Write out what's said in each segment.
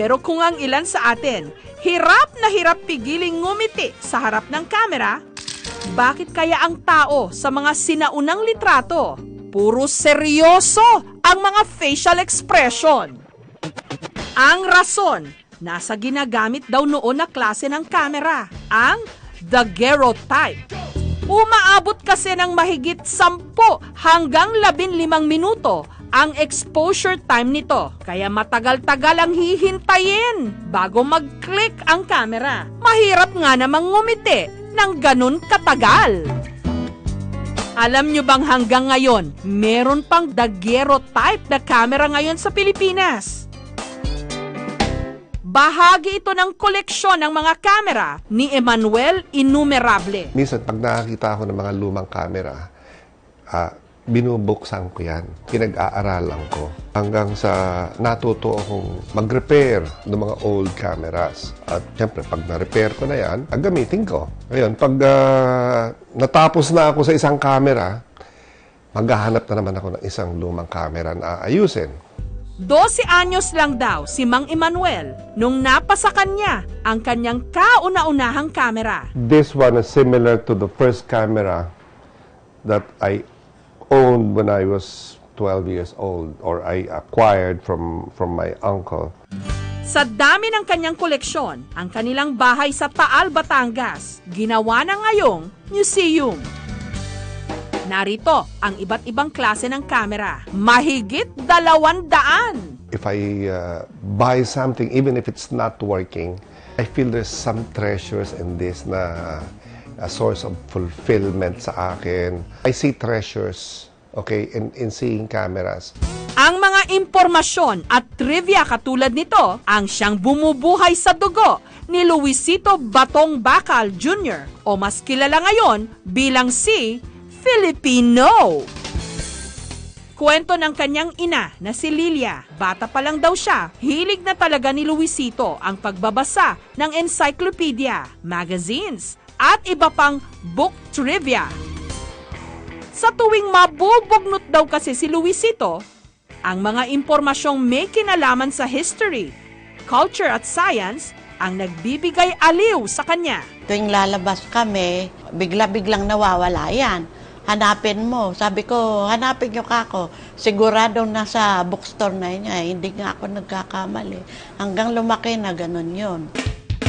Pero kung ang ilan sa atin, hirap na hirap pigiling ngumiti sa harap ng kamera, bakit kaya ang tao sa mga sinaunang litrato, puro seryoso ang mga facial expression? Ang rason, nasa ginagamit daw noon na klase ng kamera, ang daguerreotype. Umaabot kasi ng mahigit 10 hanggang 15 minuto ang exposure time nito. Kaya matagal-tagal ang hihintayin bago mag-click ang camera. Mahirap nga namang ngumiti ng ganun katagal. Alam nyo bang hanggang ngayon, meron pang daguerreotype na camera ngayon sa Pilipinas? Bahagi ito ng koleksyon ng mga kamera ni Emmanuel Innumerable. Minsan, pag nakakita ako ng mga lumang camera, ah, binubuksan ko yan. Pinag-aaralan ko. Hanggang sa natuto akong mag-repair ng mga old cameras. At syempre, pag na-repair ko na yan, gagamitin ko. Ngayon, pag ah, natapos na ako sa isang camera, maghahanap na naman ako ng isang lumang camera na ayusin. 12 anyos lang daw si Mang Emmanuel nung napasa kanya ang kanyang kauna-unahang kamera. This one is similar to the first camera that I owned when I was 12 years old or I acquired from from my uncle. Sa dami ng kanyang koleksyon, ang kanilang bahay sa Taal, Batangas, ginawa na ngayong museum. Narito ang iba't ibang klase ng kamera. Mahigit dalawang daan. If I uh, buy something, even if it's not working, I feel there's some treasures in this na a source of fulfillment sa akin. I see treasures, okay, in, in seeing cameras. Ang mga impormasyon at trivia katulad nito ang siyang bumubuhay sa dugo ni Luisito Batong Bacal Jr. o mas kilala ngayon bilang si Filipino. Kwento ng kanyang ina na si Lilia. Bata pa lang daw siya. Hilig na talaga ni Luisito ang pagbabasa ng encyclopedia, magazines, at iba pang book trivia. Sa tuwing mabubugnot daw kasi si Luisito, ang mga impormasyong may kinalaman sa history, culture at science ang nagbibigay aliw sa kanya. Tuwing lalabas kami, bigla-biglang nawawala yan. Hanapin mo. Sabi ko, hanapin nyo ka ako. Siguradong nasa bookstore na yun. Ay, hindi nga ako nagkakamali. Hanggang lumaki na ganun yun.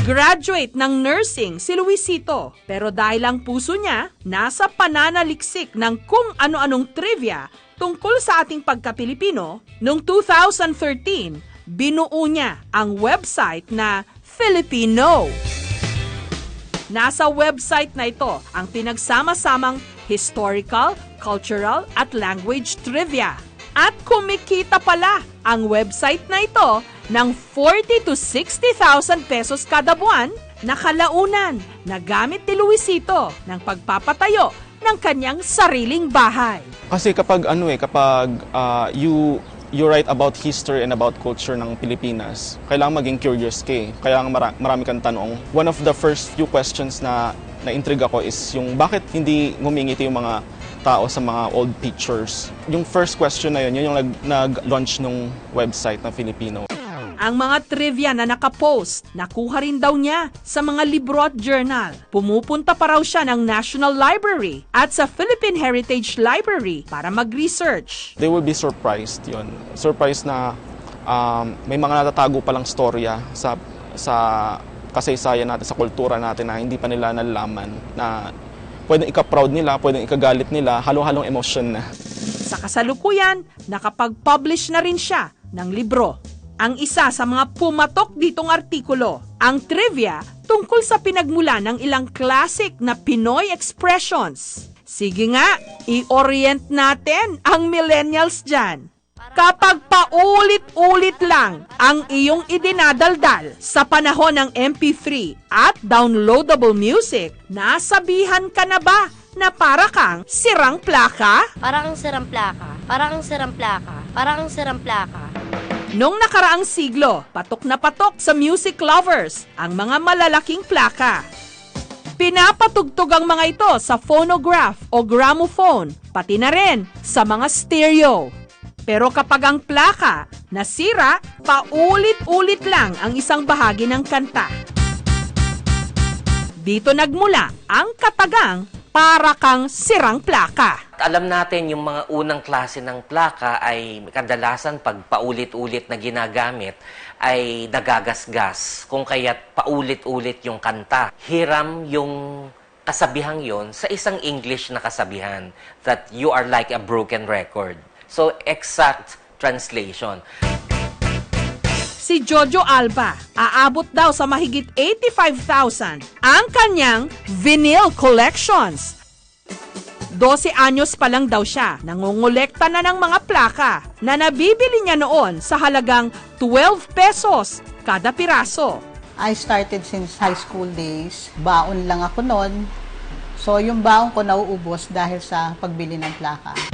Graduate ng nursing si Luisito. Pero dahil ang puso niya, nasa pananaliksik ng kung ano-anong trivia tungkol sa ating pagka-Pilipino, noong 2013, binuo niya ang website na Filipino. Nasa website na ito ang pinagsama-samang historical, cultural at language trivia. At kumikita pala ang website na ito ng 40 to 60,000 pesos kada buwan na kalaunan na gamit ni Luisito ng pagpapatayo ng kanyang sariling bahay. Kasi kapag ano eh, kapag ah, you you write about history and about culture ng Pilipinas, kailangan maging curious ka eh. Kaya mara- marami kang tanong. One of the first few questions na na-intrigue ako is yung bakit hindi ngumingiti yung mga tao sa mga old pictures. Yung first question na yun, yun yung nag- nag-launch nung website na Filipino. Ang mga trivia na nakapost, nakuha rin daw niya sa mga libro at journal. Pumupunta pa raw siya ng National Library at sa Philippine Heritage Library para mag-research. They will be surprised yun. Surprised na um, may mga natatago palang storya sa sa kasaysayan natin, sa kultura natin na hindi pa nila nalalaman na pwedeng ika-proud nila, pwedeng ikagalit nila, halong-halong emosyon na. Sa kasalukuyan, nakapag-publish na rin siya ng libro. Ang isa sa mga pumatok ditong artikulo, ang trivia tungkol sa pinagmula ng ilang classic na Pinoy expressions. Sige nga, i-orient natin ang millennials dyan. Kapag paulit-ulit lang ang iyong idinadaldal sa panahon ng MP3 at downloadable music, nasabihan ka na ba na para kang sirang plaka? Parang ang sirang plaka. Parang ang sirang plaka. Parang ang sirang plaka. Noong nakaraang siglo, patok na patok sa music lovers ang mga malalaking plaka. Pinapatugtog ang mga ito sa phonograph o gramophone, pati na rin sa mga stereo. Pero kapag ang plaka nasira, paulit-ulit lang ang isang bahagi ng kanta. Dito nagmula ang katagang para kang sirang plaka. Alam natin yung mga unang klase ng plaka ay kadalasan pag paulit-ulit na ginagamit ay nagagasgas kung kaya't paulit-ulit yung kanta. Hiram yung kasabihang yon sa isang English na kasabihan that you are like a broken record. So exact translation. Si Jojo Alba, aabot daw sa mahigit 85,000 ang kanyang vinyl collections. 12 anyos pa lang daw siya, nangungulekta na ng mga plaka na nabibili niya noon sa halagang 12 pesos kada piraso. I started since high school days. Baon lang ako noon. So, yung baon ko nauubos dahil sa pagbili ng plaka.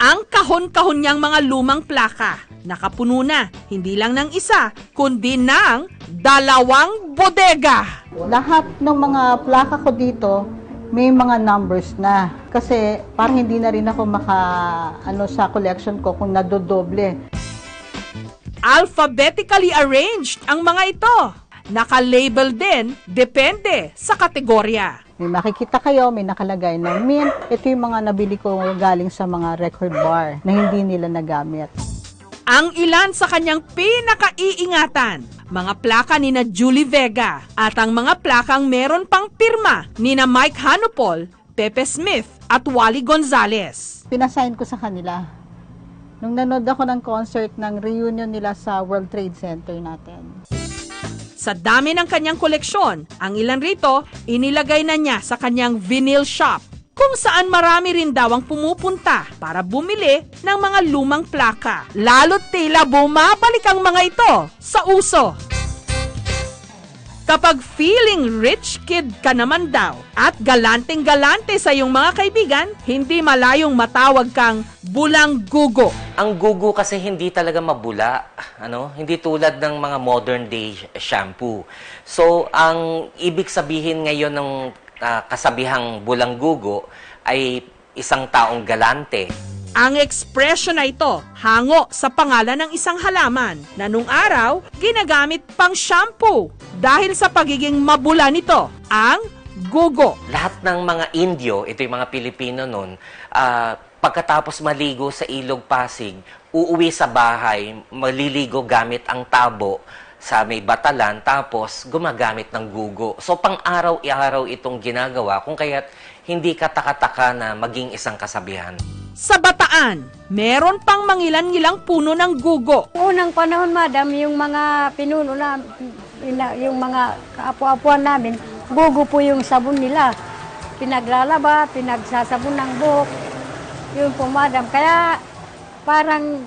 Ang kahon-kahon niyang mga lumang plaka, nakapuno na hindi lang ng isa, kundi ng dalawang bodega. Lahat ng mga plaka ko dito, may mga numbers na. Kasi parang hindi na rin ako maka, ano, sa collection ko kung nadodoble. Alphabetically arranged ang mga ito. Naka-label din, depende sa kategorya. May makikita kayo, may nakalagay na mint. Ito yung mga nabili ko galing sa mga record bar na hindi nila nagamit. Ang ilan sa kanyang pinakaiingatan, mga plaka ni na Julie Vega at ang mga plakang meron pang pirma ni na Mike Hanupol, Pepe Smith at Wally Gonzalez. Pinasign ko sa kanila. Nung nanood ako ng concert ng reunion nila sa World Trade Center natin. Sa dami ng kanyang koleksyon, ang ilan rito inilagay na niya sa kanyang vinyl shop kung saan marami rin daw ang pumupunta para bumili ng mga lumang plaka. Lalo't tila bumabalik ang mga ito sa uso. Kapag feeling rich kid ka naman daw at galanteng-galante sa iyong mga kaibigan, hindi malayong matawag kang bulang gugo. Ang gugu kasi hindi talaga mabula, ano? Hindi tulad ng mga modern day shampoo. So, ang ibig sabihin ngayon ng ah, kasabihang bulang gugo ay isang taong galante. Ang ekspresyon na ito hango sa pangalan ng isang halaman na nung araw ginagamit pang shampoo dahil sa pagiging mabula nito, ang gugo. Lahat ng mga Indio, ito yung mga Pilipino noon, ah, pagkatapos maligo sa Ilog Pasig, uuwi sa bahay, maliligo gamit ang tabo sa may batalan, tapos gumagamit ng gugo. So, pang-araw-araw itong ginagawa, kung kaya't hindi katakataka na maging isang kasabihan. Sa Bataan, meron pang mangilan-ngilang puno ng gugo. Unang panahon, madam, yung mga pinuno na, ina- yung mga kaapu-apuan namin, gugo po yung sabon nila. Pinaglalaba, pinagsasabon ng buhok. Yun po, madam. Kaya parang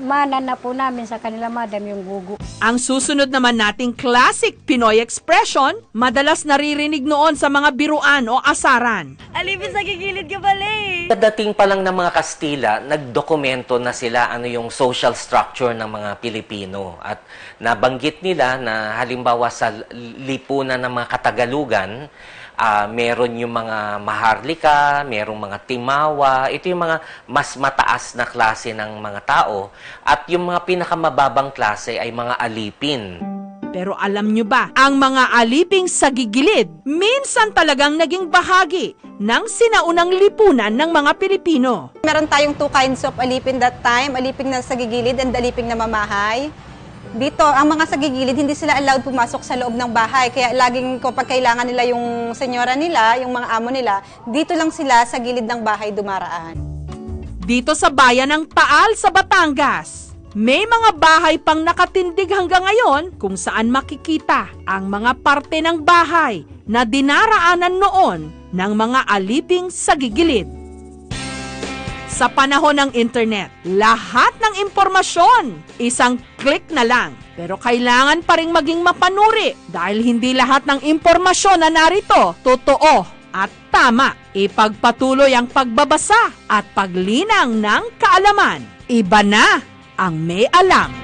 mana na po namin sa kanila, madam, yung gugo. Ang susunod naman nating classic Pinoy expression, madalas naririnig noon sa mga biruan o asaran. Alipin sa gigilid ka pala eh. Pagdating pa lang ng mga Kastila, nagdokumento na sila ano yung social structure ng mga Pilipino. At nabanggit nila na halimbawa sa lipunan ng mga Katagalugan, ah, meron yung mga Maharlika, merong mga Timawa. Ito yung mga mas mataas na klase ng mga tao. At yung mga pinakamababang klase ay mga alipin. Pero alam nyo ba, ang mga aliping sa gigilid, minsan talagang naging bahagi ng sinaunang lipunan ng mga Pilipino. Meron tayong two kinds of alipin that time, aliping na sa gigilid and aliping na mamahay. Dito, ang mga sa gigilid, hindi sila allowed pumasok sa loob ng bahay. Kaya laging kapag kailangan nila yung senyora nila, yung mga amo nila, dito lang sila sa gilid ng bahay dumaraan. Dito sa bayan ng Taal sa Batangas, may mga bahay pang nakatindig hanggang ngayon kung saan makikita ang mga parte ng bahay na dinaraanan noon ng mga aliping sa gigilid. Sa panahon ng internet, lahat ng impormasyon, isang click na lang. Pero kailangan pa rin maging mapanuri dahil hindi lahat ng impormasyon na narito totoo at tama. Ipagpatuloy ang pagbabasa at paglinang ng kaalaman. Iba na ang may alam.